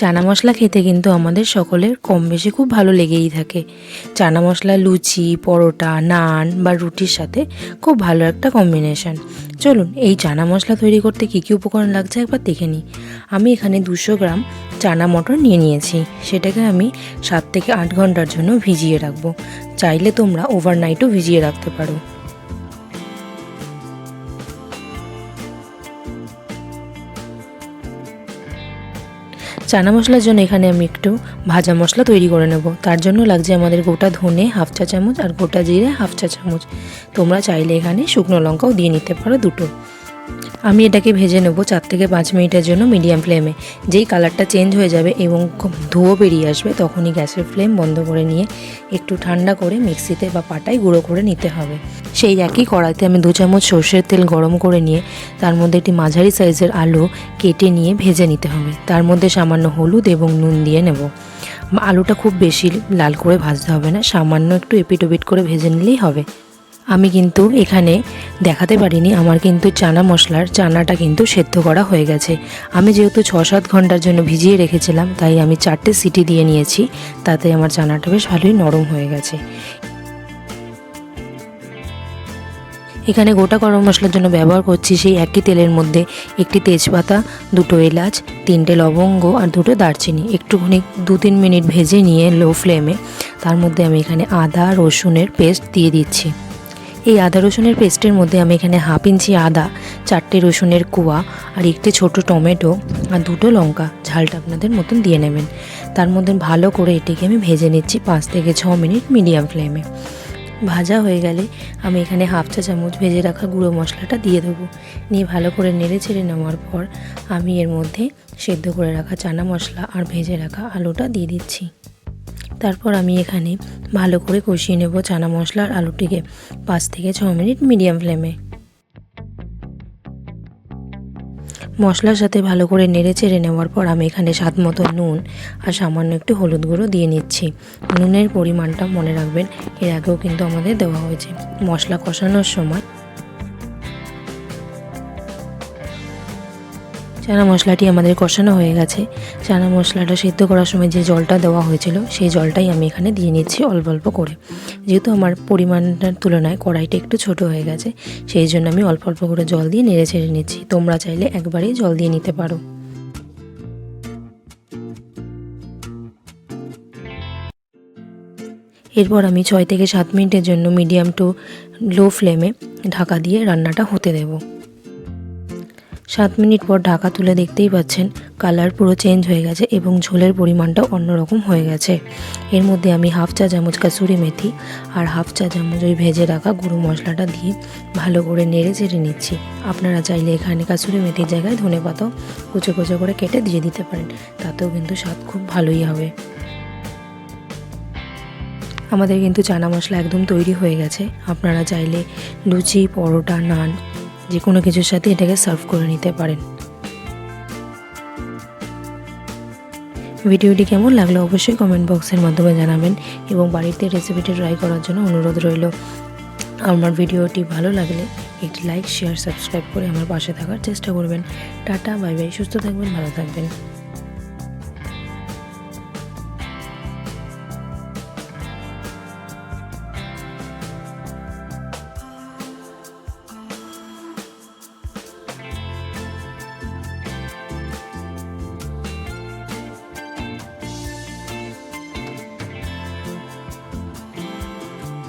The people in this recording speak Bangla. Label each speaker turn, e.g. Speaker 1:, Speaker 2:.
Speaker 1: চানা মশলা খেতে কিন্তু আমাদের সকলের কম বেশি খুব ভালো লেগেই থাকে। চানা মশলা, লুচি, পরোটা, নান বা রুটির সাথে খুব ভালো একটা কম্বিনেশন চলুন, এই চানা মশলা তৈরি করতে কী কী উপকরণ লাগছে একবার দেখে নিই। আমি এখানে দুশো গ্রাম চানা মটর নিয়ে নিয়েছি। সেটাকে আমি সাত থেকে আট ঘণ্টার জন্য ভিজিয়ে রাখব। চাইলে তোমরা ওভারনাইটও ভিজিয়ে রাখতে পারো। চানা মশলার জন্য এখানে আমি একটু ভাজা মশলা তৈরি করে নেব। তার জন্য লাগছে আমাদের গোটা ধনে হাফ চা চামচ আর গোটা জিরে হাফ চা চামচ। তোমরা চাইলে এখানে শুকনো লঙ্কাও দিয়ে নিতে পারো দুটো। আমি এটাকে ভেজে নেব চার থেকে পাঁচ মিনিটের জন্য মিডিয়াম ফ্লেমে। যেই কালারটা চেঞ্জ হয়ে যাবে এবং খুব ধুয়ো বেরিয়ে আসবে, তখনই গ্যাসের ফ্লেম বন্ধ করে নিয়ে একটু ঠান্ডা করে মিক্সিতে বা পাটায় গুঁড়ো করে নিতে হবে। সেই একই কড়াইতে আমি দু চামচ সর্ষের তেল গরম করে নিয়ে, তার মধ্যে একটি মাঝারি সাইজের আলু কেটে নিয়ে ভেজে নিতে হবে। তার মধ্যে সামান্য হলুদ এবং নুন দিয়ে নেব। আলুটা খুব বেশি লাল করে ভাজতে হবে না, সামান্য একটু এপিট ওপিট করে ভেজে নিলেই হবে। আমি কিন্তু এখানে দেখাতে পারিনি, আমার কিন্তু চানা মশলার চানাটা কিন্তু সেদ্ধ করা হয়ে গেছে। আমি যেহেতু ছ সাত ঘণ্টার জন্য ভিজিয়ে রেখেছিলাম, তাই আমি চারটে সিটি দিয়ে নিয়েছি, তাতে আমার চানাটা বেশ ভালোই নরম হয়ে গেছে। এখানে গোটা গরম মশলার জন্য ব্যবহার করছি সেই একই তেলের মধ্যে একটি তেজপাতা, দুটো এলাচ, তিনটে লবঙ্গ আর দুটো দারচিনি। একটুখানি দু তিন মিনিট ভেজে নিয়ে লো ফ্লেমে, তার মধ্যে আমি এখানে আদা, রসুনের পেস্ট দিয়ে দিচ্ছি। এই আদা রসুনের পেস্টের মধ্যে আমি এখানে হাফ ইঞ্চি আদা, চারটে রসুনের কুয়া আর একটি ছোট টমেটো আর দুটো লঙ্কা। ঝালটা আপনাদের মতন দিয়ে নেবেন। তার মধ্যে ভালো করে এটিকে আমি ভেজে নিচ্ছি পাঁচ থেকে ছ মিনিট মিডিয়াম ফ্লেমে। ভাজা হয়ে গেলে আমি এখানে হাফ চা চামচ ভেজে রাখা গুঁড়ো মশলাটা দিয়ে দেবো। নিয়ে ভালো করে নেড়ে ছেড়ে নেওয়ার পর আমি এর মধ্যে সেদ্ধ করে রাখা চানা মশলা আর ভেজে রাখা আলুটা দিয়ে দিচ্ছি। তারপর আমি এখানে ভালো করে কষিয়ে নেব চানা মশলা আর আলুটিকে পাঁচ থেকে ছ মিনিট মিডিয়াম ফ্লেমে। মশলার সাথে ভালো করে নেড়ে চেড়ে নেওয়ার পর আমি এখানে স্বাদ মতো নুন আর সামান্য একটু হলুদ গুঁড়ো দিয়ে নিচ্ছি। নুনের পরিমাণটা মনে রাখবেন, এর আগেও কিন্তু আমাদের দেওয়া হয়েছে। মশলা কষানোর সময় চানা মশলাটি আমাদের কষানো হয়ে গেছে। চানা মশলাটা সিদ্ধ করার সময় যে জলটা দেওয়া হয়েছিল, সেই জলটাই আমি এখানে দিয়ে নিচ্ছি অল্প অল্প করে। যেহেতু আমার পরিমাণটার তুলনায় কড়াইটা একটু ছোট হয়ে গেছে, সেই জন্য আমি অল্প অল্প করে জল দিয়ে নেড়ে ছেড়ে নিচ্ছি। তোমরা চাইলে একবারেই জল দিয়ে নিতে পারো। এরপর আমি ছয় থেকে সাত মিনিটের জন্য মিডিয়াম টু লো ফ্লেমে ঢাকা দিয়ে রান্নাটা হতে দেবো। সাত মিনিট পর ঢাকা তুলে দেখতেই পাচ্ছেন কালার পুরো চেঞ্জ হয়ে গেছে এবং ঝোলের পরিমাণটাও অন্যরকম হয়ে গেছে। এর মধ্যে আমি হাফ চা চামচ কাসুরি মেথি আর হাফ চা চামচ ওই ভেজে রাখা গুঁড়ো মশলাটা দিয়ে ভালো করে নেড়ে চেড়ে নিচ্ছি। আপনারা চাইলে এখানে কাসুরি মেথির জায়গায় ধনে পাতাও কুচো কুচো করে কেটে দিয়ে দিতে পারেন, তাতেও কিন্তু স্বাদ খুব ভালোই হবে। আমাদের কিন্তু চানা মশলা একদম তৈরি হয়ে গেছে। আপনারা চাইলে লুচি, পরোটা, নান যে কোনো কিছুর সাথে এটাকে সার্ভ করে নিতে পারেন। ভিডিওটি কেমন লাগল অবশ্যই কমেন্ট বক্সের মাধ্যমে জানাবেন এবং বাড়িতে রেসিপিটি ট্রাই করার জন্য অনুরোধ রইল। আমার ভিডিওটি ভালো লাগলে একটি লাইক শেয়ার সাবস্ক্রাইব করে আমার পাশে থাকার চেষ্টা করবেন। টাটা বাই বাই সুস্থ থাকবেন, ভালো থাকবেন।